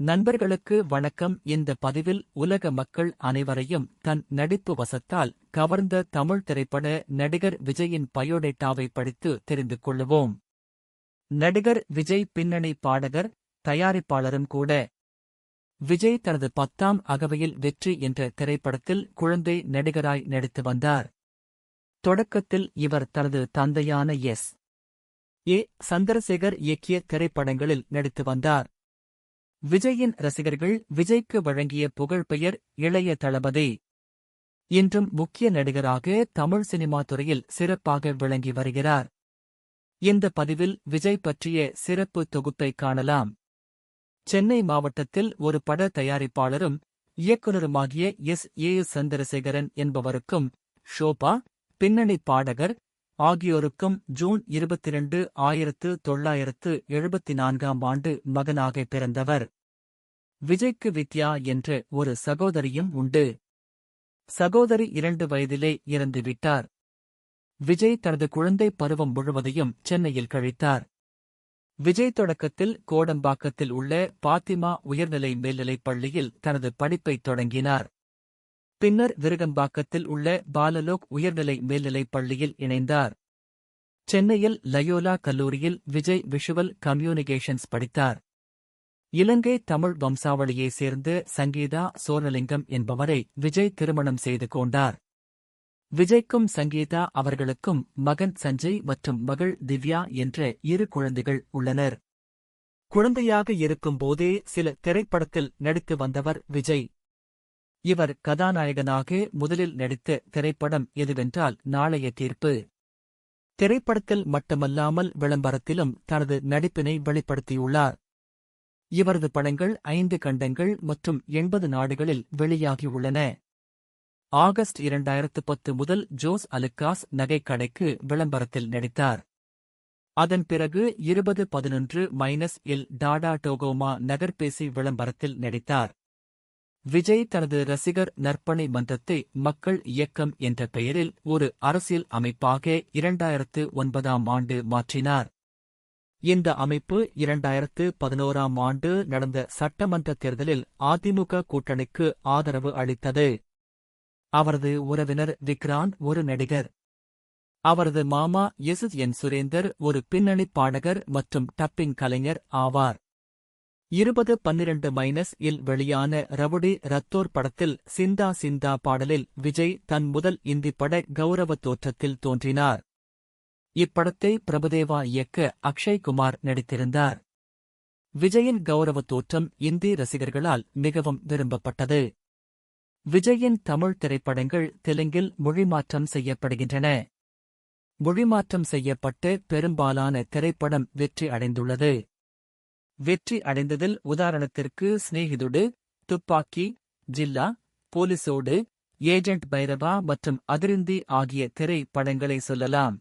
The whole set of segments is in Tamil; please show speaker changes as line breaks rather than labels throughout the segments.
நண்பர்களுக்கு வணக்கம். இந்த பதிவில் உலக மக்கள் அனைவரையும் தன் நடிப்பு வசத்தால் கவர்ந்த தமிழ் திரைப்பட நடிகர் விஜயின் பயோடேட்டாவை படித்து தெரிந்து கொள்ளுவோம் நடிகர் விஜய் பின்னணி பாடகர் தயாரிப்பாளரும் கூட. விஜய் தனது பத்தாம் அகவையில் வெற்றி என்ற திரைப்படத்தில் குழந்தை நடிகராய் நடித்து வந்தார். தொடக்கத்தில் இவர் தனது தந்தையான எஸ். ஏ. சந்திரசேகர் இயக்கிய திரைப்படங்களில் நடித்து வந்தார். விஜயின் ரசிகர்கள் விஜய்க்கு வழங்கிய புகழ்பெயர் இளைய தளபதி. இன்றும் முக்கிய நடிகராக தமிழ் சினிமா துறையில் சிறப்பாக விளங்கி வருகிறார். இந்த பதிவில் விஜய் பற்றிய சிறப்பு தொகுப்பை காணலாம். சென்னை மாவட்டத்தில் ஒரு பட தயாரிப்பாளரும் இயக்குநருமாகிய எஸ். ஏ. சந்திரசேகரன் என்பவருக்கும் ஷோபா பின்னணி பாடகர் ஆகியோருக்கும் ஜூன் இருபத்திரண்டு ஆயிரத்து தொள்ளாயிரத்து எழுபத்தி நான்காம் ஆண்டு மகனாக பிறந்தவர். விஜய்க்கு வித்யா என்ற ஒரு சகோதரியும் உண்டு. சகோதரி இரண்டு வயதிலே இறந்துவிட்டார் விஜய் தனது குழந்தை பருவம் முழுவதையும் சென்னையில் கழித்தார். விஜய் தொடக்கத்தில் கோடம்பாக்கத்தில் உள்ள பாத்திமா உயர்நிலை மேல்நிலைப் பள்ளியில் தனது படிப்பைத் தொடங்கினார். பின்னர் விருகம்பாக்கத்தில் உள்ள பாலலோக் உயர்நிலை மேல்நிலைப் பள்ளியில் இணைந்தார். சென்னையில் லயோலா கல்லூரியில் விஜய் விஷுவல் கம்யூனிகேஷன்ஸ் படித்தார். இலங்கை தமிழ் வம்சாவளியைச் சேர்ந்த சங்கீதா சோனலிங்கம் என்பவரை விஜய் திருமணம் செய்து கொண்டார். விஜய்க்கும் சங்கீதா அவர்களுக்கும் மகன் சஞ்சய் மற்றும் மகள் திவ்யா என்ற இரு குழந்தைகள் உள்ளனர். குழந்தையாக இருக்கும்போதே சில திரைப்படத்தில் நடித்து வந்தவர் விஜய். இவர் கதாநாயகனாக முதலில் நடித்த திரைப்படம் எதுவென்றால் நாளைய தீர்ப்பு. திரைப்படத்தில் மட்டுமல்லாமல் விளம்பரத்திலும் தனது நடிப்பினை வெளிப்படுத்தியுள்ளார். இவரது படங்கள் ஐந்து கண்டங்கள் மற்றும் எண்பது நாடுகளில் வெளியாகியுள்ளன. ஆகஸ்ட் இரண்டாயிரத்து பத்து முதல் ஜோஸ் அலுக்காஸ் நகைக்கடைக்கு விளம்பரத்தில் நடித்தார். அதன் பிறகு இருபது பதினொன்று மைனஸ் இல் டாடா டோகோமா நகர்பேசி விளம்பரத்தில் நடித்தார். விஜய் தனது ரசிகர் நற்பணி மன்றத்தை மக்கள் இயக்கம் என்ற பெயரில் ஒரு அரசியல் அமைப்பாக இரண்டாயிரத்து ஒன்பதாம் ஆண்டு மாற்றினார். இந்த அமைப்பு இரண்டாயிரத்து பதினோராம் ஆண்டு நடந்த சட்டமன்ற தேர்தலில் அதிமுக கூட்டணிக்கு ஆதரவு அளித்தது. அவரது உறவினர் விக்ராந்த் ஒரு நடிகர். அவரது மாமா எஸ் என் சுரேந்தர் ஒரு பின்னணிப் பாடகர் மற்றும் டப்பிங் கலைஞர் ஆவார். இருபது பன்னிரண்டு மைனஸ் இல் வெளியான ரவுடி ரத்தோர் படத்தில் சிந்தா சிந்தா பாடலில் விஜய் தன் முதல் இந்தி பட கௌரவ தோற்றத்தில் தோன்றினார். இப்படத்தை பிரபுதேவா இயக்க அக்ஷய் குமார் நடித்திருந்தார். விஜயின் கௌரவ தோற்றம் இந்தி ரசிகர்களால் மிகவும் விரும்பப்பட்டது. விஜயின் தமிழ் திரைப்படங்கள் தெலுங்கில் மொழிமாற்றம் செய்யப்படுகின்றன. மொழிமாற்றம் செய்யப்பட்டு பெரும்பாலான திரைப்படம் வெற்றி அடைந்துள்ளது. வெற்றி அடைந்ததில் உதாரணத்திற்கு சிநேகிதுடு துப்பாக்கி ஜில்லா போலீசோடு ஏஜென்ட் பைரவா மற்றும் அதிருந்தி ஆகிய திரை படங்களை சொல்லலாம்.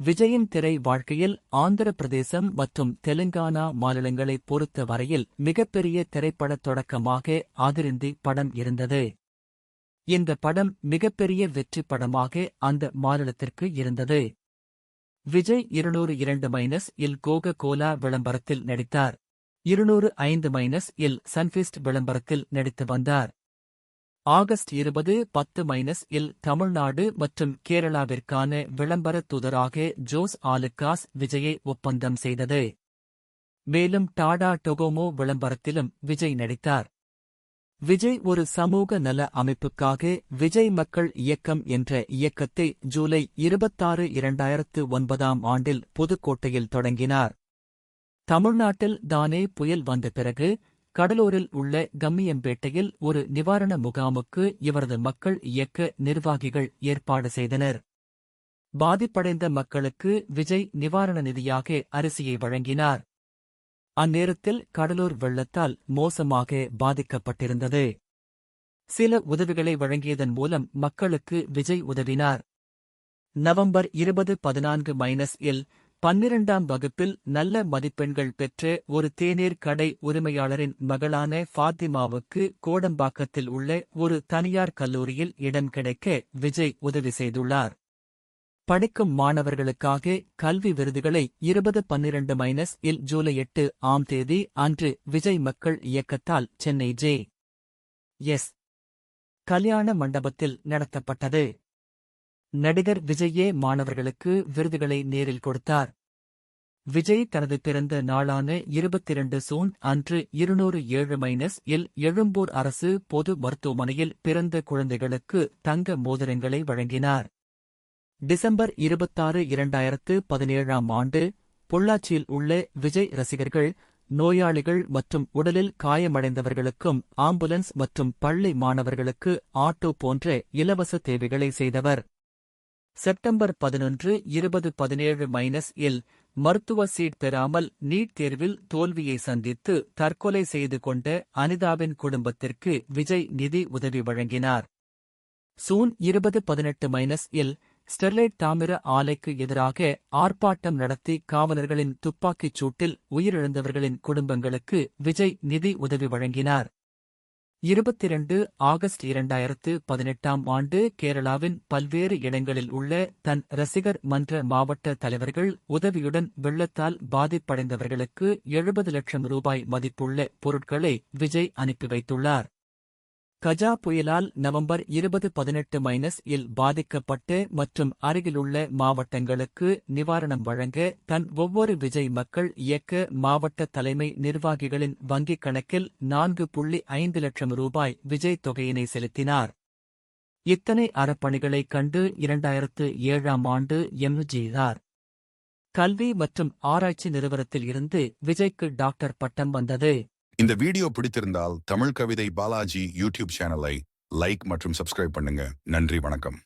விஜயின் திரை வாழ்க்கையில் ஆந்திர பிரதேசம் மற்றும் தெலுங்கானா மாநிலங்களை பொறுத்த வரையில் மிகப்பெரிய திரைப்படத் தொடக்கமாக அதிருந்தி படம் இருந்தது. இந்த படம் மிகப்பெரிய வெற்றி படமாக அந்த மாநிலத்திற்கு இருந்தது. விஜய் இருநூறு இரண்டு மைனஸ் இல் கோக கோலா விளம்பரத்தில் நடித்தார். இருநூறு ஐந்து மைனஸ் இல் சன்ஃபிஸ்ட் விளம்பரத்தில் நடித்து வந்தார். ஆகஸ்ட் இருபது பத்து மைனஸ் இல் தமிழ்நாடு மற்றும் கேரளாவிற்கான விளம்பர தூதராக ஜோஸ் ஆலுக்காஸ் விஜயை ஒப்பந்தம் செய்தது. மேலும் டாடா டொகோமோ விளம்பரத்திலும் விஜய் நடித்தார். விஜய் ஒரு சமூக நல அமைப்புக்காக விஜய் மக்கள் இயக்கம் என்ற இயக்கத்தை ஜூலை இருபத்தாறு இரண்டாயிரத்து ஒன்பதாம் ஆண்டில் புதுக்கோட்டையில் தொடங்கினார். தமிழ்நாட்டில் தானே புயல் வந்த பிறகு கடலூரில் உள்ள கம்மியம்பேட்டையில் ஒரு நிவாரண முகாமுக்கு இவரது மக்கள் இயக்க நிர்வாகிகள் ஏற்பாடு செய்தனர். பாதிப்படைந்த மக்களுக்கு விஜய் நிவாரண நிதியாக அரிசியை வழங்கினார். அந்நேரத்தில் கடலூர் வெள்ளத்தால் மோசமாக பாதிக்கப்பட்டிருந்தது. சில உதவிகளை வழங்கியதன் மூலம் மக்களுக்கு விஜய் உதவினார். நவம்பர் இருபது பதினான்கு மைனஸ் இல் பன்னிரண்டாம் வகுப்பில் நல்ல மதிப்பெண்கள் பெற்ற ஒரு தேநீர் கடை உரிமையாளரின் மகளான ஃபாத்திமாவுக்கு கோடம்பாக்கத்தில் உள்ள ஒரு தனியார் கல்லூரியில் இடம் கிடைக்க விஜய் உதவி செய்துள்ளார். படிக்கும் மாணவர்களுக்காக கல்வி விருதுகளை இருபது பன்னிரண்டு மைனஸ் இல் ஜூலை எட்டு ஆம் தேதி அன்று விஜய் மக்கள் இயக்கத்தால் சென்னை ஜே. எஸ். கல்யாண மண்டபத்தில் நடத்தப்பட்டது. நடிகர் விஜயே மாணவர்களுக்கு விருதுகளை நேரில் கொடுத்தார். விஜய் தனது பிறந்த நாளான இருபத்திரண்டு சூன் அன்று இருநூறு ஏழு மைனஸ் இல் எழும்பூர் அரசு பொது மருத்துவமனையில் பிறந்த குழந்தைகளுக்கு தங்க மோதிரங்களை வழங்கினார். டிசம்பர் இருபத்தாறு இரண்டாயிரத்து பதினேழாம் ஆண்டு பொள்ளாச்சியில் உள்ள விஜய் ரசிகர்கள் நோயாளிகள் மற்றும் உடலில் காயமடைந்தவர்களுக்கும் ஆம்புலன்ஸ் மற்றும் பள்ளி மாணவர்களுக்கு ஆட்டோ போன்ற இலவச தேவைகளை செய்தவர். செப்டம்பர் பதினொன்று இருபது பதினேழு மைனஸ் இல் மருத்துவ சீட் பெறாமல் நீட் தேர்வில் தோல்வியை சந்தித்து தற்கொலை செய்து கொண்ட அனிதாவின் குடும்பத்திற்கு விஜய் நிதி உதவி வழங்கினார். சூன் இருபது பதினெட்டு மைனஸ் இல் ஸ்டெர்லைட் தாமிர ஆலைக்கு எதிராக ஆர்ப்பாட்டம் நடத்தி காவலர்களின் துப்பாக்கிச் சூட்டில் உயிரிழந்தவர்களின் குடும்பங்களுக்கு விஜய் நிதி உதவி வழங்கினார். இருபத்திரண்டு ஆகஸ்ட் இரண்டாயிரத்து பதினெட்டாம் ஆண்டு கேரளாவின் பல்வேறு இடங்களில் உள்ள தன் ரசிகர் மன்ற மாவட்ட தலைவர்கள் உதவியுடன் வெள்ளத்தால் பாதிப்படைந்தவர்களுக்கு எழுபது லட்சம் ரூபாய் மதிப்புள்ள பொருட்களை விஜய் அனுப்பி வைத்துள்ளார். கஜா புயலால் நவம்பர் இருபது பதினெட்டு மைனஸ் இல் பாதிக்கப்பட்டு மற்றும் அருகிலுள்ள மாவட்டங்களுக்கு நிவாரணம் வழங்க தன் ஒவ்வொரு விஜய் மக்கள் இயக்க மாவட்ட தலைமை நிர்வாகிகளின் வங்கிக் கணக்கில் நான்கு புள்ளி ஐந்து லட்சம் ரூபாய் விஜய் தொகையினை செலுத்தினார். இத்தனை அறப்பணிகளைக் கண்டு இரண்டாயிரத்து ஏழாம் ஆண்டு எம்ஜிஆர் கல்வி மற்றும் ஆராய்ச்சி நிறுவனத்தில் இருந்து விஜய்க்கு டாக்டர் பட்டம் வந்தது.
இந்த வீடியோ பிடித்திருந்தால் தமிழ் கவிதை பாலாஜி யூடியூப் சேனலை லைக் மற்றும் சப்ஸ்கிரைப் பண்ணுங்க. நன்றி வணக்கம்.